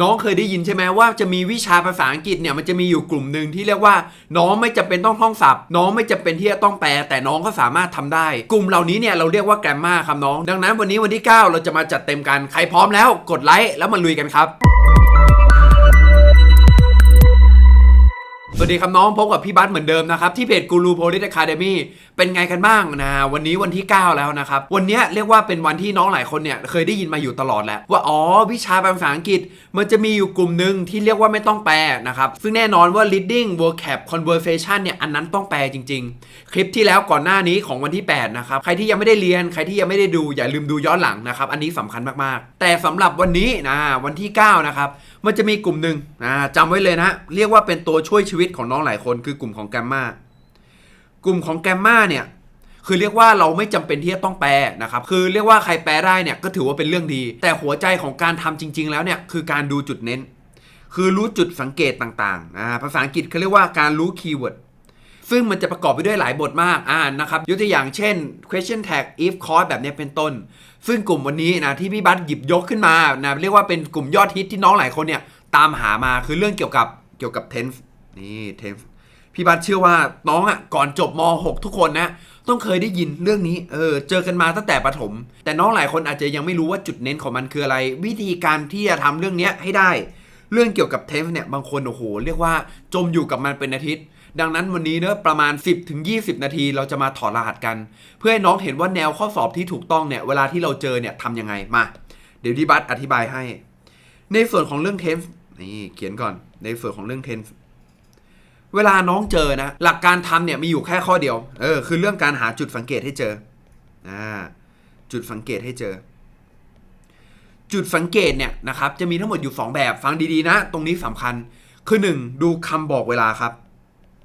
น้องเคยได้ยินใช่ไหมว่าจะมีวิชาภาษาอังกฤษเนี่ยมันจะมีอยู่กลุ่มหนึ่งที่เรียกว่า น้องไม่จำเป็นต้องท่องศัพท์ น้องไม่จำเป็นที่จะต้องแปล แต่น้องก็สามารถทำได้ กลุ่มเหล่านี้เนี่ยเราเรียกว่าแกรมมาครับน้อง ดังนั้นวันนี้วันที่ 9 เราจะมาจัดเต็มกันใครพร้อมแล้ว กดไลค์แล้วมาลุยกันครับสวัสดีครับน้องพบกับพี่บัสเหมือนเดิมนะครับ ที่เพจกูรูโพลิสอะคาเดมี่เป็นไงกันบ้างนะ วันนี้วันที่ 9 แล้วนะครับ วันนี้เรียกว่าเป็นวันที่น้องหลายคนเนี่ยเคยได้ยินมาอยู่ตลอดแหละว่าอ๋อวิชาภาษาอังกฤษ มันจะมีอยู่กลุ่มหนึ่งที่เรียกว่าไม่ต้องแปลนะครับ ซึ่งแน่นอนว่า reading vocab conversation เนี่ยอันนั้นต้องแปลจริง ๆ คลิปที่แล้วก่อนหน้านี้ของวันที่8นะครับใครที่ยังไม่ได้เรียนใครที่ยังไม่ได้ดูอย่าลืมดูย้อนหลังนะครับอันนี้สำคัญมากๆ แต่สำหรับวันนี้นะวันที่ 9 นะครับมันจะมีกลุ่มหนึ่งนะจำไว้เลยนะเรียกว่าเป็นตัวช่วยชีวิตของน้องหลายคนคือกลุ่มของแกมมา กลุ่มของแกมมาเนี่ยคือเรียกว่าเราไม่จำเป็นที่จะต้องแปลนะครับ คือเรียกว่าใครแปลได้เนี่ยก็ถือว่าเป็นเรื่องดี แต่หัวใจของการทำจริง ๆ แล้วเนี่ยคือการดูจุดเน้น คือรู้จุดสังเกตต่างๆภาษาอังกฤษเขาเรียกว่าการรู้คีย์เวิร์ดซึ่งมันจะประกอบไปด้วยหลายบทมากอ่านะครับยกตัวอย่างเช่น question tag if cause แบบนี้เป็นต้น ซึ่งกลุ่มวันนี้นะที่พี่บัสหยิบยกขึ้นมานะเรียกว่าเป็นกลุ่มยอดฮิตที่น้องหลายคนเนี่ยตามหามาคือเรื่องเกี่ยวกับเกี่ยวกับ tense นี่ tense พี่บัสเชื่อว่าน้องอะก่อนจบม .6 ทุกคนนะ ต้องเคยได้ยินเรื่องนี้เออเจอกันมาตั้งแต่ประถม แต่น้องหลายคนอาจจะยังไม่รู้ว่าจุดเน้นของมันคืออะไร วิธีการที่จะทำเรื่องเนี้ยให้ได้ เรื่องเกี่ยวกับเทปเนี่ยบางคนโอ้โหเรียกว่าจมอยู่กับมันเป็นอาทิตย์ดังนั้นวันนี้เนอะประมาณ 10ถึง20 นาทีเราจะมาถอดรหัสกัน เพื่อให้น้องเห็นว่าแนวข้อสอบที่ถูกต้องเนี่ยเวลาที่เราเจอเนี่ยทำยังไงมา เดี๋ยวดีบัตอธิบายให้ ในส่วนของเรื่องเทนส์นี่เขียนก่อนในส่วนของเรื่องเทนส์ เวลาน้องเจอนะ หลักการทำเนี่ยมีอยู่แค่ข้อเดียว เออ คือเรื่องการหาจุดสังเกตให้เจอ อ่า จุดสังเกตให้เจอ จุดสังเกตเนี่ยนะครับ จะมีทั้งหมดอยู่ 2 แบบ ฟังดีๆ นะ ตรงนี้สำคัญ คือ 1 ดูคำบอกเวลาครับ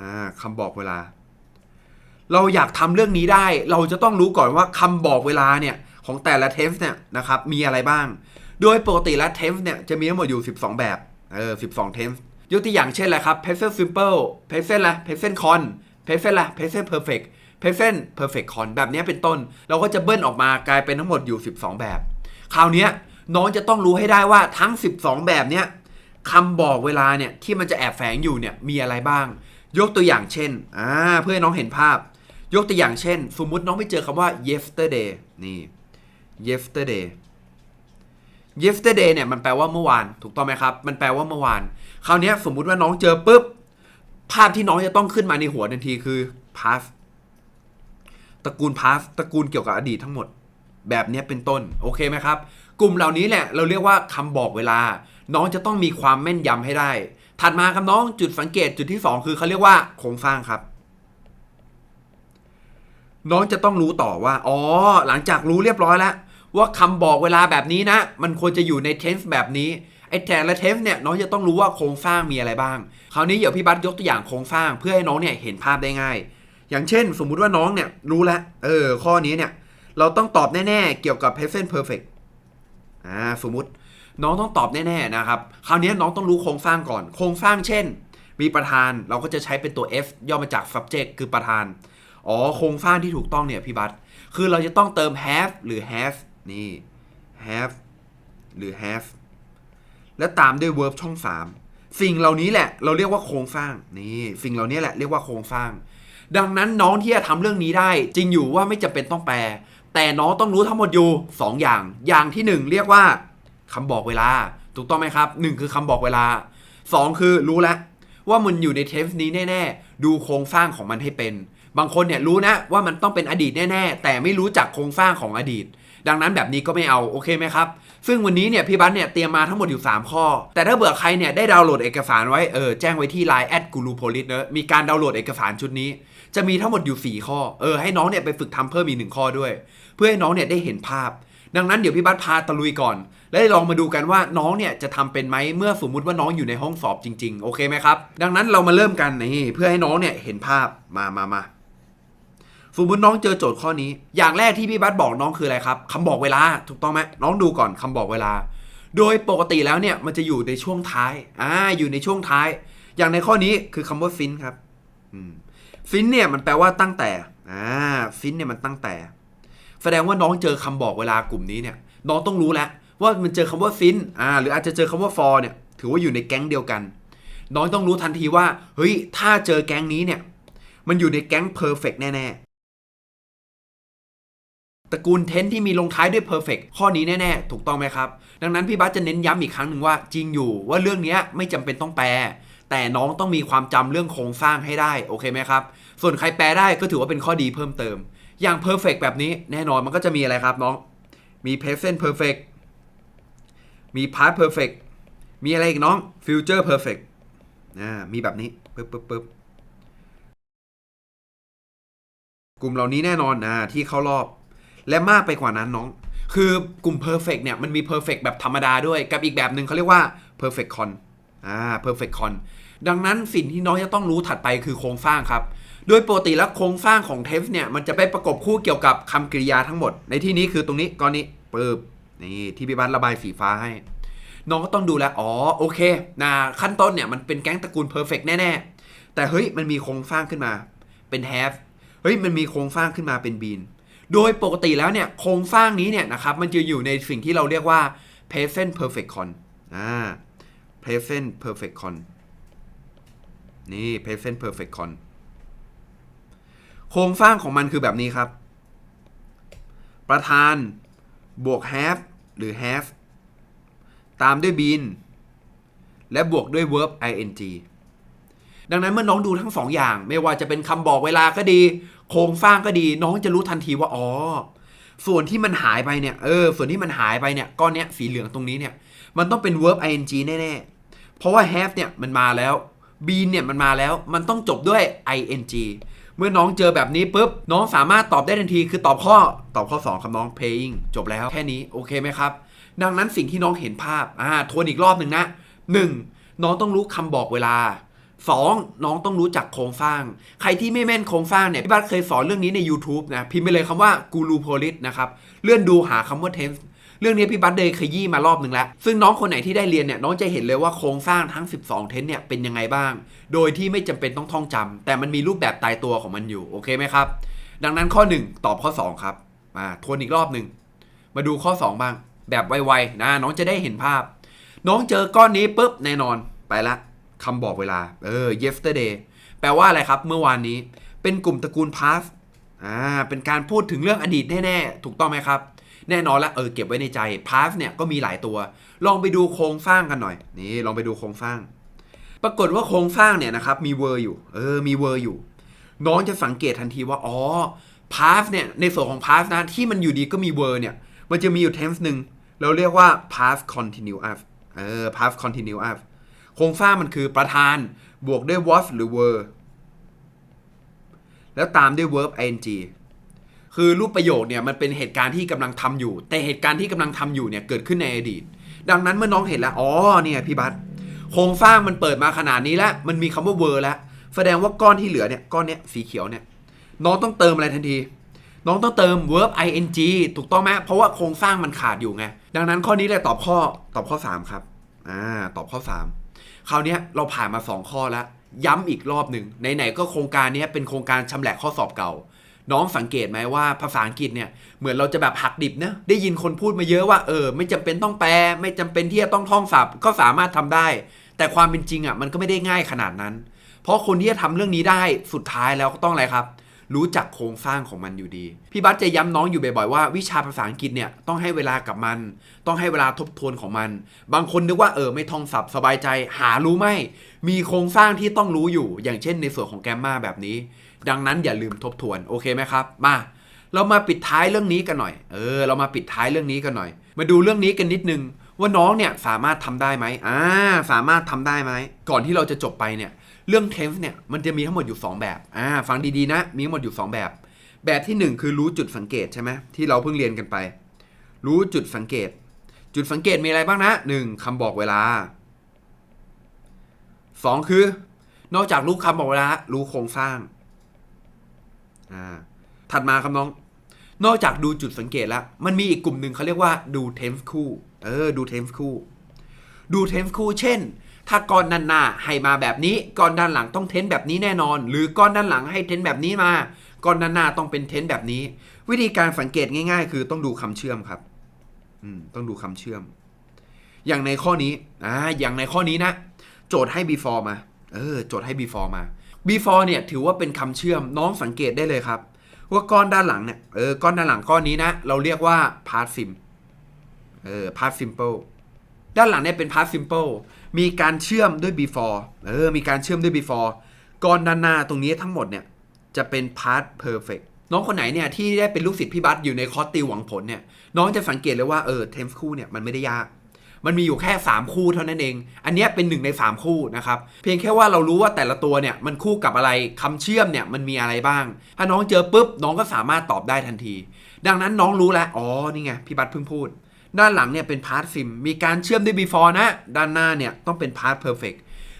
อ่าคำบอกเวลา เราอยากทำเรื่องนี้ได้ เราจะต้องรู้ก่อนว่าคำบอกเวลาเนี่ยของแต่ละเทมส์เนี่ยนะครับ มีอะไรบ้าง โดยปกติแล้วเทมส์เนี่ยจะมีทั้งหมดอยู่ 12 แบบ เออ 12 เทมส์ ยกตัวอย่างเช่นอะไรครับ present simple present ละ present con present ละ present perfect present perfect con แบบนี้เป็นต้น เราก็จะเบิ้ลออกมากลายเป็นทั้งหมดอยู่ 12 แบบ คราวนี้น้องจะต้องรู้ให้ได้ว่าทั้ง 12 แบบเนี้ยคำบอกเวลาเนี่ยที่มันจะแอบแฝงอยู่เนี่ยมีอะไรบ้าง ยกตัวอย่างเช่นอ่าเพื่อให้น้องเห็นภาพ ยกตัวอย่างเช่น สมมุติน้องไปเจอคำว่า yesterday นี่ yesterday yesterday เนี่ยมันแปลว่าเมื่อวานถูกต้องไหมครับ มันแปลว่าเมื่อวาน คราวนี้สมมุติว่าน้องเจอปุ๊บ ภาพที่น้องจะต้องขึ้นมาในหัวทันทีคือ past ตระกูล past ตระกูลเกี่ยวกับอดีตทั้งหมด แบบนี้เป็นต้น โอเคไหมครับ กลุ่มเหล่านี้แหละ เราเรียกว่าคำบอกเวลา น้องจะต้องมีความแม่นยำให้ได้ ถัดมาครับน้องจุดสังเกตจุดที่ 2 คือเขาเรียกว่าโครงสร้างครับ น้องจะต้องรู้ต่อว่า อ๋อ หลังจากรู้เรียบร้อยแล้ว ว่าคำบอกเวลาแบบนี้นะ มันควรจะอยู่ในเทนส์แบบนี้ไอ้แต่ละเทนส์เนี่ยน้องจะต้องรู้ว่าโครงสร้างมีอะไรบ้าง คราวนี้เดี๋ยวพี่บัสยกตัวอย่างโครงสร้างเพื่อให้น้องเนี่ยเห็นภาพได้ง่าย อย่างเช่น สมมุติว่าน้องเนี่ยรู้แล้วเออข้อนี้เนี่ยเราต้องตอบแน่ๆเกี่ยวกับ present perfect อ่าสมมุติน้องต้องตอบแน่ๆนะครับ คราวนี้น้องต้องรู้โครงสร้างก่อน โครงสร้างเช่น มีประธานเราก็จะใช้เป็นตัว F ย่อมาจาก subject คือประธาน อ๋อ โครงสร้างที่ถูกต้องเนี่ยพี่บัสคือเราจะต้องเติม have หรือ have นี่ have หรือ have แล้วตามด้วย verb ช่อง 3 สิ่งเหล่านี้แหละ เราเรียกว่าโครงสร้างนี่สิ่งเหล่านี้แหละเรียกว่าโครงสร้าง ดังนั้นน้องที่จะทำเรื่องนี้ได้ จริงอยู่ว่าไม่จำเป็นต้องแปล แต่น้องต้องรู้ทั้งหมดอยู่2อย่าง อย่างที่ 1 เรียกว่าคำบอกเวลา ถูกต้องไหมครับ 1 คือคำบอกเวลา 2 คือรู้แล้วว่ามันอยู่ในเทปนี้แน่ๆ ดูโครงสร้างของมันให้เป็น บางคนเนี่ยรู้นะว่ามันต้องเป็นอดีตแน่ ๆ แต่ไม่รู้จักโครงสร้างของอดีต ดังนั้นแบบนี้ก็ไม่เอาโอเคไหมครับ ซึ่งวันนี้เนี่ยพี่บัสเนี่ยเตรียมมาทั้งหมดอยู่ 3 ข้อ แต่ถ้าเบื่อใครเนี่ยได้ดาวน์โหลดเอกสารไว้เออแจ้งไว้ที่ Line แอดกูรูโพลิสเนอะมีการดาวน์โหลดเอกสารชุดนี้ จะมีทั้งหมดอยู่ 4 ข้อเออให้น้องเนี่ยไปฝึกทำเพิ่มอีกหนึ่งข้อด้วย เพื่อให้น้องเนี่ยได้เห็นภาพ ดังนั้นเดี๋ยวพี่บัสพาตะลุยก่อน แล้วลองมาดูกันว่าน้องเนี่ยจะทำเป็นไหมเมื่อสมมุติว่าน้องอยู่ในห้องสอบจริง ๆ โอเคไหมครับดังนั้นเรามาเริ่มกันนี่เพื่อให้น้องเนี่ยเห็นภาพมามามา สมมติน้องเจอโจทย์ข้อนี้ อย่างแรกที่พี่บัสบอกน้องคืออะไรครับคำบอกเวลาถูกต้องไหมน้องดูก่อนคำบอกเวลา โดยปกติแล้วเนี่ยมันจะอยู่ในช่วงท้ายอ่าอยู่ในช่วงท้าย อย่างในข้อนี้คือคำว่าฟินครับฟินเนี่ยมันแปลว่าตั้งแต่อ่าฟินเนี่ยมันตั้งแต่ แสดงว่าน้องเจอคำบอกเวลากลุ่มนี้เนี่ย น้องต้องรู้แล้วว่ามันเจอคำว่า since อ่าหรืออาจจะเจอคำว่า for เนี่ยถือว่าอยู่ในแก๊งเดียวกัน น้องต้องรู้ทันทีว่าเฮ้ยถ้าเจอแก๊งนี้เนี่ยมันอยู่ในแก๊ง perfect แน่ ตระกูลเทนที่มีลงท้ายด้วย perfect ข้อนี้แน่ๆ ถูกต้องไหมครับ ดังนั้นพี่บัสจะเน้นย้ำอีกครั้งหนึ่งว่าจริงอยู่ว่าเรื่องนี้ไม่จำเป็นต้องแปล แต่น้องต้องมีความจำเรื่องโครงสร้างให้ได้ โอเคไหมครับ ส่วนใครแปลได้ก็ถือว่าเป็นข้อดีเพิ่มเติม อย่าง perfect แบบนี้แน่นอนมันก็จะมีอะไรครับน้อง มี present perfect มี past perfect มีอะไรอีกน้อง future perfect อ่ามีแบบนี้ปึ๊บปึ๊บปึ๊บกลุ่มเหล่านี้แน่นอนอ่าที่เข้ารอบ และมากไปกว่านั้นน้อง คือกลุ่ม perfect เนี่ยมันมี perfect แบบธรรมดาด้วยกับอีกแบบหนึ่งเขาเรียกว่า perfect con อ่า perfect con ดังนั้นสิ่งที่น้องจะต้องรู้ถัดไปคือโครงสร้างครับ โดยปกติแล้วโครงสร้างของเทปเนี่ยมันจะไปประกบคู่เกี่ยวกับคำกริยาทั้งหมด ในที่นี้คือตรงนี้ก้อนนี้ปึ๊บนี่ที่พี่บัสระบายสีฟ้าให้ น้องก็ต้องดูแลอ๋อโอเคนะขั้นต้นเนี่ยมันเป็นแก๊งตระกูลเพอร์เฟกแน่ๆแต่เฮ้ยมันมีโครงสร้างขึ้นมาเป็น have เฮ้ยมันมีโครงสร้างขึ้นมาเป็น bean โดยปกติแล้วเนี่ยโครงสร้างนี้เนี่ยนะครับมันจะอยู่ในสิ่งที่เราเรียกว่า present perfect con อ่า present perfect con นี่ present perfect con โครงสร้างของมันคือแบบนี้ครับ ประธานบวก have หรือ have ตามด้วย been และบวกด้วย verb ing ดังนั้นเมื่อน้องดูทั้งสองอย่าง ไม่ว่าจะเป็นคำบอกเวลาก็ดี โครงสร้างก็ดี น้องจะรู้ทันทีว่าอ๋อส่วนที่มันหายไปเนี่ยเออส่วนที่มันหายไปเนี่ยก้อนเนี้ยสีเหลืองตรงนี้เนี่ย มันต้องเป็น verb ing แน่ๆ เพราะว่า have เนี่ยมันมาแล้ว been เนี่ยมันมาแล้วมันต้องจบด้วย ing เมื่อน้องเจอแบบนี้ปุ๊บน้องสามารถตอบได้ทันที คือตอบข้อตอบข้อ 2ครับน้อง paying จบแล้วแค่นี้โอเคไหมครับ ดังนั้นสิ่งที่น้องเห็นภาพอ่าทวนอีกรอบหนึ่งนะ 1. น้องต้องรู้คำบอกเวลา 2. น้องต้องรู้จักโครงสร้าง ใครที่ไม่แม่นโครงสร้างเนี่ยพี่บัสเคยสอนเรื่องนี้ใน YouTube นะพิมพ์ไปเลยคำว่า Guru Polis นะครับเลื่อนดูหาคำว่า tense เรื่องนี้พี่บัสเดยขยี้มารอบหนึ่งแล้ว ซึ่งน้องคนไหนที่ได้เรียนเนี่ยน้องจะเห็นเลยว่าโครงสร้างทั้ง 12 เทนเนี่ยเป็นยังไงบ้าง โดยที่ไม่จำเป็นต้องท่องจำแต่มันมีรูปแบบตายตัวของมันอยู่ โอเคไหมครับ ดังนั้นข้อ 1 ตอบข้อ 2 ครับ มาทวนอีกรอบหนึ่ง มาดูข้อ 2 บ้าง แบบไวๆนะน้องจะได้เห็นภาพ น้องเจอก้อนนี้ปุ๊บแน่นอนไปละ คำบอกเวลา เออ yesterday แปลว่าอะไรครับ เมื่อวานนี้ เป็นกลุ่มตระกูล past อ่า เป็นการพูดถึงเรื่องอดีตแน่ๆ ถูกต้องไหมครับ แน่นอนละ เออ เก็บไว้ในใจ past เนี่ยก็มีหลายตัว ลองไปดูโครงสร้างกันหน่อย นี่ ลองไปดูโครงสร้าง ปรากฏว่าโครงสร้างเนี่ยนะครับ มี word อยู่ เออ มี word อยู่ น้องจะสังเกตทันทีว่า อ๋อ past เนี่ย ในส่วนของ past นะ ที่มันอยู่ดีก็มี word เนี่ย มันจะมีอยู่ tense หนึ่ง เราเรียกว่า past continuous เออ past continuous ครงสร้างมันคือประธานบวกด้วย was หรือ were แล้วตามด้วย verb ing คือรูปประโยคเนี่ยมันเป็นเหตุการณ์ที่กำลังทำอยู่ แต่เหตุการณ์ที่กำลังทำอยู่เนี่ยเกิดขึ้นในอดีต ดังนั้นเมื่อน้องเห็นแล้วอ๋อเนี่ยพี่บัสโครงสร้างมันเปิดมาขนาดนี้แล้วมันมีคำว่า were แล้วแสดงว่าก้อนที่เหลือเนี่ยก้อนเนี้ยสีเขียวเนี่ยน้องต้องเติมอะไรทันที น้องต้องเติม verb ing ถูกต้องไหมเพราะว่าโครงสร้างมันขาดอยู่ไงดังนั้นข้อนี้เลยตอบข้อตอบข้อ 3 ครับอ่าตอบข้อ 3 คราวนี้เราผ่านมา 2 ข้อแล้ว ย้ำอีกรอบหนึ่งไหนๆก็โครงการนี้เป็นโครงการชำแหละข้อสอบเก่า น้องสังเกตไหมว่าภาษาอังกฤษเนี่ยเหมือนเราจะแบบหักดิบนะได้ยินคนพูดมาเยอะว่าเออไม่จำเป็นต้องแปล ไม่จำเป็นที่จะต้องท่องศัพท์ก็สามารถทำได้ แต่ความเป็นจริงอะมันก็ไม่ได้ง่ายขนาดนั้น เพราะคนที่จะทำเรื่องนี้ได้สุดท้ายแล้วก็ต้องอะไรครับ รู้จักโครงสร้างของมันอยู่ดี พี่บัสจะย้ำน้องอยู่บ่อยๆว่าวิชาภาษาอังกฤษเนี่ยต้องให้เวลากับมัน ต้องให้เวลาทบทวนของมัน บางคนนึกว่าเออไม่ท่องศัพท์สบายใจหารู้ไหมมีโครงสร้างที่ต้องรู้อยู่ อย่างเช่นในส่วนของแกมมาแบบนี้ ดังนั้นอย่าลืมทบทวนโอเคไหมครับ มา เรามาปิดท้ายเรื่องนี้กันหน่อย เออ เรามาปิดท้ายเรื่องนี้กันหน่อย มาดูเรื่องนี้กันนิดนึงว่าน้องเนี่ยสามารถทำได้ไหมอ่าสามารถทำได้ไหมก่อนที่เราจะจบไปเนี่ย เรื่อง tense เนี่ยมันจะมีทั้งหมดอยู่ 2 แบบอ่าฟังดีๆนะ มีทั้งหมดอยู่ 2 แบบ แบบที่ 1 คือรู้จุดสังเกตใช่ไหมที่เราเพิ่งเรียนกันไป รู้จุดสังเกต จุดสังเกตมีอะไรบ้างนะ 1. คำบอกเวลา 2. คือ นอกจากรู้คำบอกเวลา รู้โครงสร้างอ่าถัดมาครับน้อง นอกจากดูจุดสังเกตแล้ว มันมีอีกกลุ่มหนึ่งเขาเรียกว่าดู tense คู่ เออ ดู tense คู่ ดู tense คู่ เช่น ถ้าก้อนด้านหน้าให้มาแบบนี้ ก้อนด้านหลังต้องเทนแบบนี้แน่นอน หรือก้อนด้านหลังให้เทนแบบนี้มา ก้อนด้านหน้าต้องเป็นเทนแบบนี้ วิธีการสังเกตง่าย ๆ คือต้องดูคำเชื่อมครับอืมต้องดูคำเชื่อม อย่างในข้อนี้อ่าอย่างในข้อนี้นะ โจทย์ให้ before มา เออ โจทย์ให้ before มา before เนี่ยถือว่าเป็นคำเชื่อมน้องสังเกตได้เลยครับ ว่าก้อนด้านหลังเนี่ยเออก้อนด้านหลังก้อนนี้นะ เราเรียกว่า past sim เออ past simple ด้านหลังเนี่ยเป็น past simple มีการเชื่อมด้วย before เออ มีการเชื่อมด้วย before ก้อนด้านหน้าตรงนี้ทั้งหมดเนี่ยจะเป็น past perfect น้องคนไหนเนี่ยที่ได้เป็นลูกศิษย์พี่บัสอยู่ในคอร์สติวหวังผลเนี่ยน้องจะสังเกตเลยว่าเออ tense คู่เนี่ยมันไม่ได้ยาก มันมีอยู่แค่ 3 คู่เท่านั้นเอง อันนี้เป็นหนึ่งใน 3 คู่นะครับ เพียงแค่ว่าเรารู้ว่าแต่ละตัวเนี่ยมันคู่กับอะไรคำเชื่อมเนี่ยมันมีอะไรบ้าง ถ้าน้องเจอปุ๊บน้องก็สามารถตอบได้ทันที ดังนั้นน้องรู้แล้วอ๋อนี่ไงพี่บัตเพิ่งพูด ด้านหลังเนี่ยเป็น past sim มีการเชื่อมด้วย before นะ ด้านหน้าเนี่ยต้องเป็น past perfect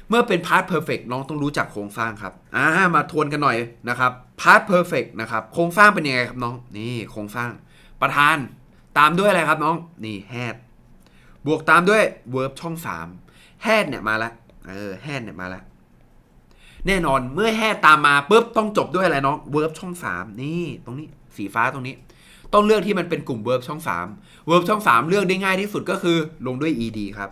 เมื่อเป็น past perfect น้องต้องรู้จักโครงสร้างครับอ่ามาทวนกันหน่อยนะครับ past perfect นะครับโครงสร้างเป็นยังไงครับน้องนี่โครงสร้าง ประธานตามด้วยอะไรครับน้องนี่ head บวกตามด้วย verb ช่อง3 head เนี่ยมาล้วเออ head เนี่ยมาล้วแน่นอนเมื่อ head ตามมาปุ๊บต้องจบด้วยอะไรน้อง verb ช่อง3นี่ตรงนี้สีฟ้าตรงนี้ ต้องเลือกที่มันเป็นกลุ่ม verb ช่อง3 verb ช่อง 3 เลือกได้ง่ายที่สุดก็คือลงด้วย ed ครับ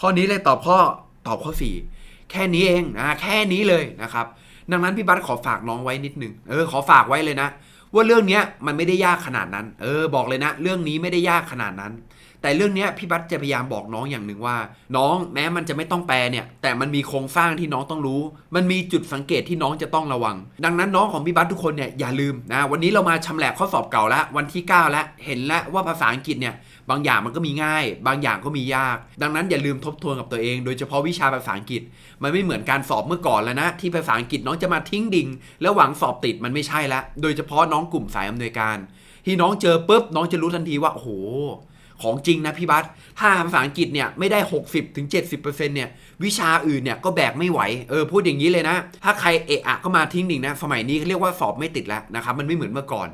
ข้อนี้เลยตอบข้อตอบข้อ 4 แค่นี้เองนะแค่นี้เลยนะครับ ดังนั้นพี่บัสขอฝากน้องไว้นิดหนึ่งเออขอฝากไว้เลยนะ ว่าเรื่องนี้มันไม่ได้ยากขนาดนั้น เออบอกเลยนะ เรื่องนี้ไม่ได้ยากขนาดนั้น แต่เรื่องนี้พี่บัตจะพยายามบอกน้องอย่างหนึ่งว่า น้องแม้มันจะไม่ต้องแปลเนี่ย แต่มันมีโครงสร้างที่น้องต้องรู้ มันมีจุดสังเกตที่น้องจะต้องระวัง ดังนั้นน้องของพี่บัตทุกคนเนี่ยอย่าลืมนะวันนี้เรามาชำแหละข้อสอบเก่าแล้ววันที่ 9 แล้วเห็นแล้วว่าภาษาอังกฤษเนี่ย บางอย่างมันก็มีง่าย บางอย่างก็มียาก ดังนั้นอย่าลืมทบทวนกับตัวเอง โดยเฉพาะวิชาภาษาอังกฤษ มันไม่เหมือนการสอบเมื่อก่อนแล้วนะ ที่ภาษาอังกฤษน้องจะมาทิ้งดิ่งแล้วหวังสอบติดมันไม่ใช่ล้วโดยเฉพาะน้องกลุ่มสายอำนวยการ ที่น้องเจอปุ๊บน้องจะรู้ทันทีว่าโอ้โหของจริงนะพี่บัสถ้าภาษาอังกฤษเนี่ยไม่ได้ 60-70%ถึง70%เนี่ยวิชาอื่นเนี่ยก็แบกไม่ไหว เออพูดอย่างนี้เลยนะ ถ้าใครเอะอะก็มาทิ้งดิ่งนะ สมัยนี้เขาเรียกว่าสอบไม่ติดแล้วนะครับ มันไม่เหมือนเมื่อก่อน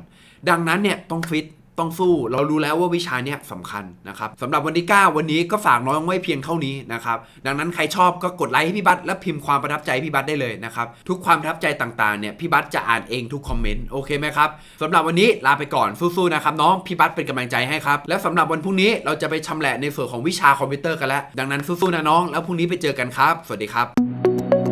ดังนั้นเนี่ยต้องฟิต ต้องสู้เรารู้แล้วว่าวิชาเนี้ยสำคัญนะครับสำหรับวันที่ 9 วันนี้ก็ฝากน้องไว้เพียงเท่านี้นะครับดังนั้นใครชอบก็กดไลค์ให้พี่บัตและพิมพ์ความประทับใจพี่บัตได้เลยนะครับทุกความประทับใจต่างๆเนี่ยพี่บัตจะอ่านเองทุกคอมเมนต์โอเคไหมครับสำหรับวันนี้ลาไปก่อนสู้ๆนะครับน้องพี่บัตเป็นกำลังใจให้ครับและสำหรับวันพรุ่งนี้เราจะไปชำแหละในส่วนของวิชาคอมพิวเตอร์กันแล้วดังนั้นสู้ๆนะน้อง แล้วพรุ่งนี้ไปเจอกันครับ สวัสดีครับ